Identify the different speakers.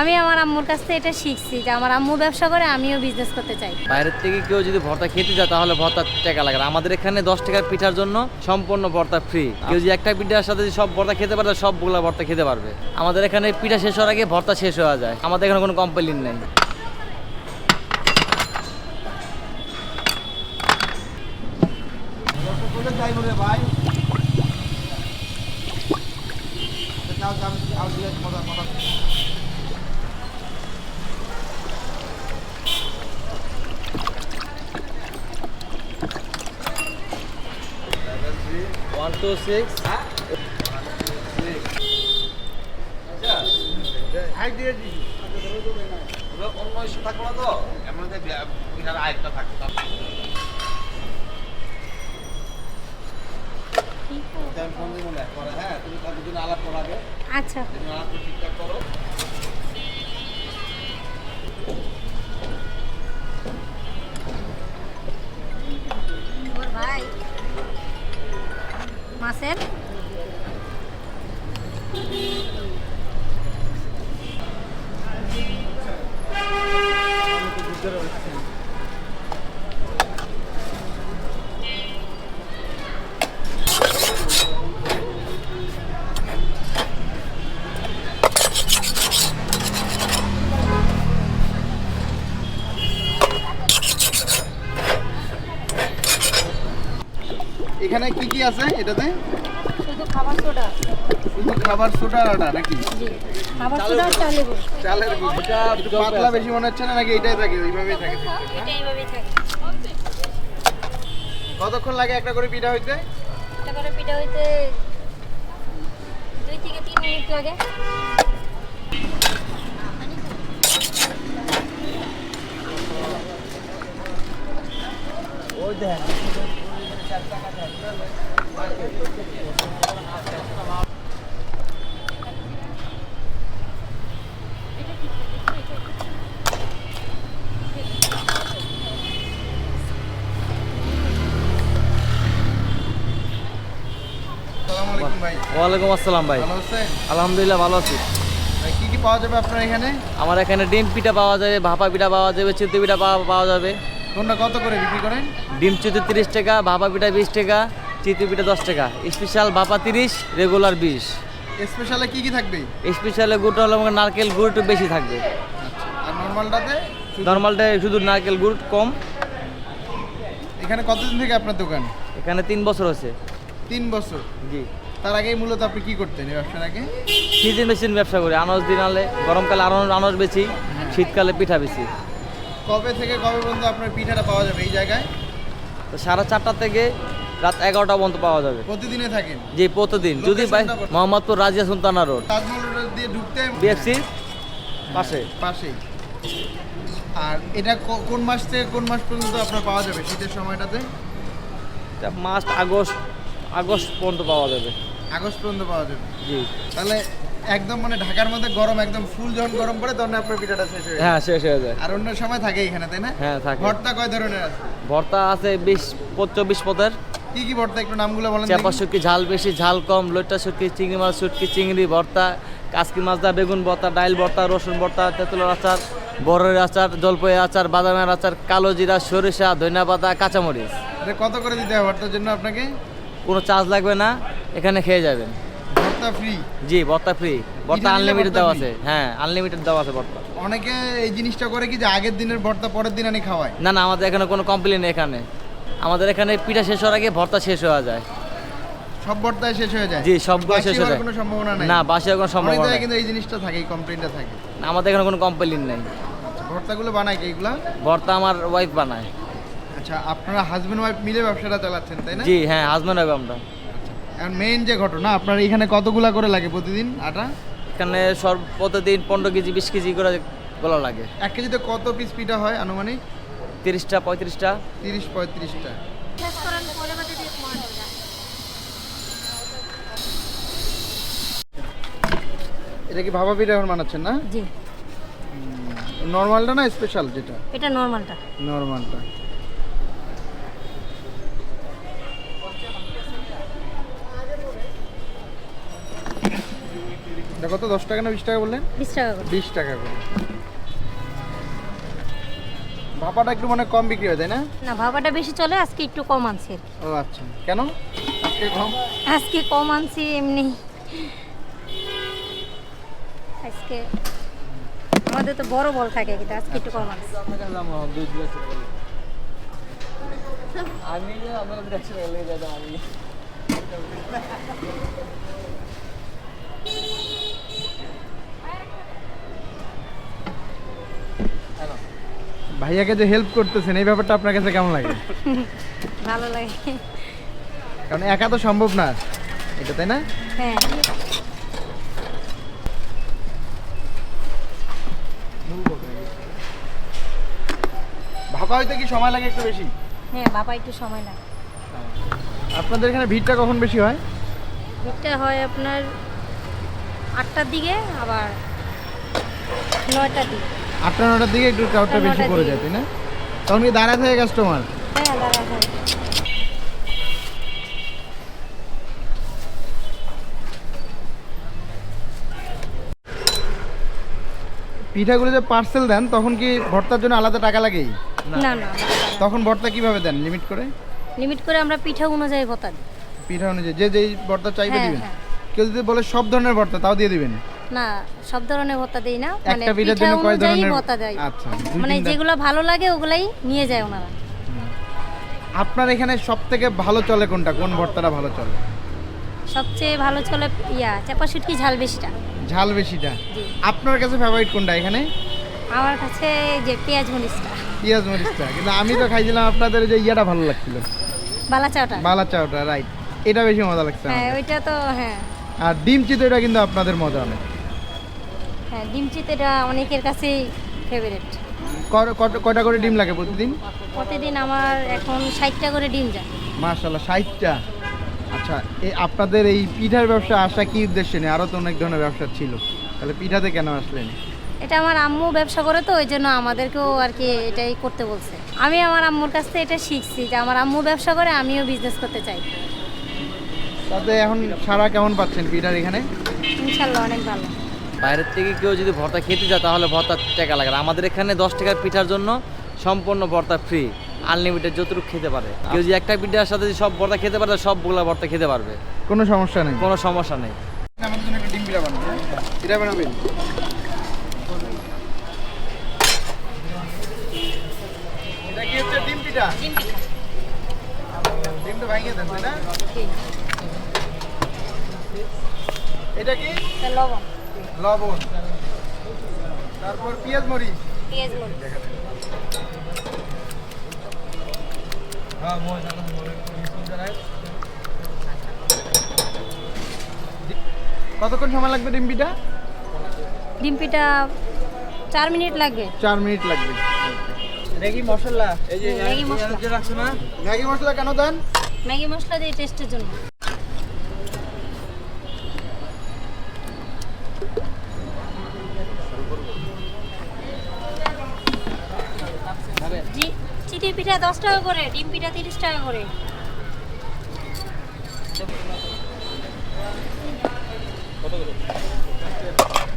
Speaker 1: আমি আমার আম্মুর কাছ থেকে এটা শিখছি যে আমার আম্মু ব্যবসা করে, আমিও বিজনেস করতে চাই।
Speaker 2: বাইরের থেকে কেউ যদি ভর্তা খেতে যায়, তাহলে ভর্তা টাকা লাগে। আমাদের এখানে দশ টাকার পিঠার জন্য সম্পূর্ণ ভর্তা ফ্রি কেউ যদি একটা পিঠার সাথে সব ভর্তা খেতে পারে সবগুলা ভর্তা খেতে পারবে। আমাদের এখানে পিঠা শেষ হওয়ার আগে ভর্তা শেষ হয়ে যায়। আমাদের এখানে কোনো কমপ্লেন নেই। ওয়ান টু সিক্স
Speaker 3: অন্য ইস্যু থাকব না তো? এমন আরেকটা থাকতো। হ্যাঁ তুমি দুদিন আলাপ করো
Speaker 1: আচ্ছা।
Speaker 3: দুদিন আলাপ ঠিকঠাক করো।
Speaker 1: মাসের
Speaker 4: এখানে কি কি আছে এটাতে?
Speaker 1: শুধু খাবার সোডা।
Speaker 4: শুধু খাবার সোডা আটা নাকি?
Speaker 1: খাবার সোডা চালের গুঁড়ো।
Speaker 4: চালের গুঁড়ো। একটু পাতলা বেশি মনে হচ্ছে না নাকি এটাই থাকে? ওইভাবেই থাকে।
Speaker 1: এটা এইভাবেই থাকে।
Speaker 4: কতক্ষণ লাগে একটা করে পিঠা হইতে?
Speaker 1: এটা করে পিঠা হইতে দুই থেকে তিন মিনিট লাগে।
Speaker 4: আলাইকুম ভাই
Speaker 2: ওয়ালাইকুম আসসালাম ভাই। আলহামদুলিল্লাহ ভালো আছি।
Speaker 4: কি কি পাওয়া যাবে আপনার এখানে?
Speaker 2: আমার এখানে ডিম পিঠা পাওয়া যাবে ভাপা পিঠা পাওয়া যাবে চিতই পিঠা পাওয়া যাবে।
Speaker 4: কোনটা কত করে বিক্রি করেন?
Speaker 2: ডিম চিতই তিরিশ টাকা ভাপা পিঠা বিশ টাকা চিতই পিঠা দশ টাকা। স্পেশাল ভাপা তিরিশ রেগুলার বিশ।
Speaker 4: স্পেশালে কি কি থাকবে?
Speaker 2: স্পেশালে গুড় হলো আমাকে নারকেল গুড় একটু বেশি থাকবে।
Speaker 4: আর নর্মালটাতে
Speaker 2: নর্মালটায় শুধু নারকেল গুড় কম।
Speaker 4: এখানে কতদিন থেকে আপনার দোকান?
Speaker 2: এখানে তিন বছর হচ্ছে
Speaker 4: তিন বছর?
Speaker 2: জি।
Speaker 4: তার আগেই মূলত আপনি কি করতেন এই ব্যবসার আগে?
Speaker 2: সিজন মেশিন ব্যবসা করি আনাজ দিন আনলে গরমকালে আনাজ আনাজ বেচি শীতকালে পিঠা বেচি
Speaker 4: কবে থেকে কবে পর্যন্ত আপনার পিঠাটা পাওয়া যাবে এই জায়গায়?
Speaker 2: তো সাড়ে চারটা থেকে রাত এগারোটা পর্যন্ত পাওয়া যাবে।
Speaker 4: প্রতিদিনে থাকেন?
Speaker 2: জি প্রতিদিন। যদি মোহাম্মদপুর রাজিয়া সুলতানা রোড।
Speaker 4: তাজমহল রোড দিয়ে ঢুকতে
Speaker 2: বিএফসি পাশে।
Speaker 4: পাশেই আর এটা কোন মাস থেকে কোন মাস পর্যন্ত আপনার পাওয়া যাবে শীতের সময়টাতে?
Speaker 2: মাস্ট আগস্ট আগস্ট পর্যন্ত পাওয়া যাবে।
Speaker 4: আগস্ট পর্যন্ত পাওয়া যাবে।
Speaker 2: জি।
Speaker 4: তাহলে একদম মানে ঢাকার মধ্যে গরম একদম ফুল যখন গরম পড়ে তখন আপনার পিঠাটা শেষ হয়ে যায়।
Speaker 2: হ্যাঁ শেষ হয়ে যায়।
Speaker 4: আর অন্য সময় থাকে এখানে তাই না?
Speaker 2: হ্যাঁ থাকে।
Speaker 4: ভর্তা কয় ধরনের আছে?
Speaker 2: ভর্তা আছে বিশ চব্বিশ পদের।
Speaker 4: কি কি ভর্তা একটু নামগুলো বলেন
Speaker 2: চাপা। শুটকি ঝাল বেশি ঝাল কম লইটা শুটকি চিংড়ি মাছ শুটকি চিংড়ি ভর্তা কাসকি মাছদা বেগুন ভর্তা ডাইল ভর্তা রসুন ভর্তা তেঁতুলের আচার বরের আচার জলপাই আচার বাদামের আচার কালো জিরা সরিষা ধনিয়া পাতা কাঁচামরিচ।
Speaker 4: কত করে দিতে হবে ভর্তার জন্য আপনাকে?
Speaker 2: কোনো চার্জ লাগবে না এখানে খেয়ে যাবেন।
Speaker 4: ভর্তা ফ্রি
Speaker 2: জি ভর্তা ফ্রি ভর্তা আনলিমিটেড আছে। হ্যাঁ আনলিমিটেড আছে ভর্তা
Speaker 4: অনেকে এই জিনিসটা করে কি যে আগের দিনের ভর্তা পরের দিন আনি খাওয়ায়?
Speaker 2: না না আমাদের এখানে কোনো কমপ্লেন এখানে। আমাদের এখানে পিঠা শেষ হওয়ার আগে ভর্তা শেষ হয়ে যায়।
Speaker 4: সব শেষ হয়ে যায়?
Speaker 2: জি, সবগুলো শেষ হয়ে যায়।
Speaker 4: কোনো সম্ভাবনা নাই?
Speaker 2: না বাসি কোনো সম্ভাবনা নেই।
Speaker 4: কিন্তু এই জিনিসটা থাকে এই কমপ্লেনটা থাকে।
Speaker 2: আমাদের এখানে কোনো কমপ্লেন নেই।
Speaker 4: আচ্ছা, ভর্তাগুলো বানায় কি এগুলা?
Speaker 2: ভর্তা আমার ওয়াইফ বানায়।
Speaker 4: আচ্ছা আপনারা হাজবেন্ড ওয়াইফ মিলে ব্যবসাটা চালাচ্ছেন তাই না?
Speaker 2: জি হ্যাঁ হাজব্যান্ড হবে আমরা।
Speaker 4: আর মেইন যে ঘটনা আপনার এখানে কতগুলা করে লাগে প্রতিদিন আটা?
Speaker 2: এখানে সর্ব প্রতিদিন পনেরো কেজি বিশ কেজি করে গোলা লাগে।
Speaker 4: এক কেজিতে কত পিস পিঠা হয় আনুমানিক?
Speaker 2: তিরিশটা পঁয়ত্রিশটা।
Speaker 4: তিরিশ পঁয়ত্রিশটা। এটা কি ভাপা পিঠা এখন বানাচ্ছেন না?
Speaker 1: জি।
Speaker 4: নর্মালটা না স্পেশাল যেটা?
Speaker 1: এটা নর্মালটা
Speaker 4: নর্মালটা এটা কত? দশ টাকা না বিশ টাকা বললেন?
Speaker 1: বিশ টাকা করে।
Speaker 4: বিশ টাকা করে। ভাপাটা একটু মানে কম বিক্রি হয় তাই না?
Speaker 1: না ভাবাটা বেশি চলে আজকে একটু কম আনছি
Speaker 4: ও আচ্ছা। কেন? আজকে কম?
Speaker 1: আজকে কম আনছি এমনি। আজকে আমাদের তো বড় বল থাকে কিন্তু আজকে একটু কম আনছি।
Speaker 2: আমি আপনাদের একশো আমি।
Speaker 4: ভাইয়াকে যে হেল্প করতেছেন এই ব্যাপারটা আপনার কাছে কেমন লাগে?
Speaker 1: ভালো লাগে।
Speaker 4: কারণ একা তো সম্ভব না। এটা তাই না?
Speaker 1: হ্যাঁ।
Speaker 4: ভাপা হইতে কি সময় লাগে একটু বেশি?
Speaker 1: হ্যাঁ বাবা একটু সময় লাগে।
Speaker 4: আপনাদের এখানে ভিড়টা কখন বেশি হয়?
Speaker 1: ভিড়টা হয় আপনার আটটার দিকে আবার নয়টার দিকে।
Speaker 4: আটটা নটার দিকে একটু ক্রাউডটা বেশি পড়ে যায় তাই না? তখন কি দাঁড়ায় থাকে কাস্টমার
Speaker 1: হ্যাঁ দাঁড়া হয়
Speaker 4: পিঠাগুলো যে পার্সেল দেন তখন কি ভর্তার জন্য আলাদা টাকা লাগে?
Speaker 1: না না
Speaker 4: তখন ভর্তা কীভাবে দেন? লিমিট করে?
Speaker 1: লিমিট করে আমরা পিঠা অনুযায়ী ভত্তা দিই।
Speaker 4: পিঠা অনুযায়ী যে যেই ভর্তা চাইবে
Speaker 1: হ্যাঁ,
Speaker 4: দিবেন।
Speaker 1: হ্যাঁ।
Speaker 4: কেউ যদি বলে সব ধরনের ভর্তা তাও দিয়ে দিবেন?
Speaker 1: না সব ধরনের ভত্তা দেই না। মানে
Speaker 4: একটা পিঠার জন্য কয় ধরনের
Speaker 1: ভত্তা দেয়।
Speaker 4: আচ্ছা
Speaker 1: মানে যেগুলো ভালো লাগে ওগুলাই নিয়ে যায় ওনারা।
Speaker 4: আপনার এখানে সব থেকে ভালো চলে কোনটা? কোন ভর্তাটা ভালো চলে?
Speaker 1: সবচেয়ে ভালো চলে ইয়া চাপা শুটকি ঝাল বেশিটা।
Speaker 4: ঝাল বেশিটা। আপনার কাছে ফেভারিট কোনটা এখানে?
Speaker 1: আমার কাছে যে পেঁয়াজ মরিচটা।
Speaker 4: পেঁয়াজ মরিচটা। কিন্তু আমি তো খাইছিলাম আপনাদের যে ইয়াটা ভালো লাগছিল।
Speaker 1: বালা চাওটা।
Speaker 4: বালা চাওটা রাইট এটা বেশি মজা লাগছে
Speaker 1: হ্যাঁ ওইটা তো হ্যাঁ।
Speaker 4: আর ডিম চিতইটা কিন্তু আপনাদের মজা অনেক
Speaker 1: হ্যাঁ ডিম চিতেটা অনেকের কাছেই ফেভারিট
Speaker 4: কয়টা করে ডিম লাগে প্রতিদিন?
Speaker 1: প্রতিদিন আমার এখন ষাটটা করে ডিম যায়।
Speaker 4: মার্শাল্লাহ ষাটটা? আচ্ছা এই আপনাদের এই পিঠার ব্যবসা আসা কি উদ্দেশ্যে নেই আরও তো অনেক ধরনের ব্যবসা ছিল। তাহলে পিঠাতে কেন আসলেন?
Speaker 1: এটা আমার আম্মু ব্যবসা করে তো ওই জন্য আমাদেরকেও আর কি এটাই করতে বলছে। আমি আমার আম্মুর কাছ থেকে এটা শিখছি যে আমার আম্মু ব্যবসা করে আমিও বিজনেস করতে চাই।
Speaker 4: তাতে এখন সারা কেমন পাচ্ছেন পিঠার এখানে?
Speaker 1: ইনশাল্লাহ অনেক ভালো।
Speaker 2: বাইরের থেকে কেউ যদি ভর্তা খেতে যায় তাহলে ভর্তার টাকা লাগে আমাদের এখানে দশ টাকার পিঠার জন্য সম্পূর্ণ ভর্তা ফ্রি আনলিমিটেড যতটুকু খেতে পারে। কেউ যদি একটা পিঠার সাথে যদি সব ভর্তা খেতে পারে সবগুলো ভর্তা খেতে পারবে।
Speaker 4: কোনো সমস্যা নেই?
Speaker 2: কোনো সমস্যা নেই।
Speaker 4: আমাদের জন্য একটা ডিম পিঠা বানাবেন পিঠা বানাবেন? এটা কি হচ্ছে ডিম পিঠা?
Speaker 1: ডিম পিঠা।
Speaker 4: ডিমটা ভাঙিয়ে দেন তাই না। এটা কি?
Speaker 1: লবণ।
Speaker 4: লবণ। তারপর পেঁয়াজ মরিচ।
Speaker 1: পেঁয়াজ মরিচ।
Speaker 4: কতক্ষণ সময় লাগবে ডিম পিঠা
Speaker 1: ডিম পিঠা চার মিনিট লাগবে।
Speaker 4: চার মিনিট লাগবে।
Speaker 2: ম্যাগি মশলা। এই
Speaker 1: যে ম্যাগি মশলা।
Speaker 2: রাখছো না
Speaker 4: ম্যাগি মশলা কেন দেন?
Speaker 1: ম্যাগি মশলা দিয়ে টেস্টের জন্য। চিটি পিঠা দশ টাকা করে ডিম পিঠা তিরিশ টাকা করে। হ্যাঁ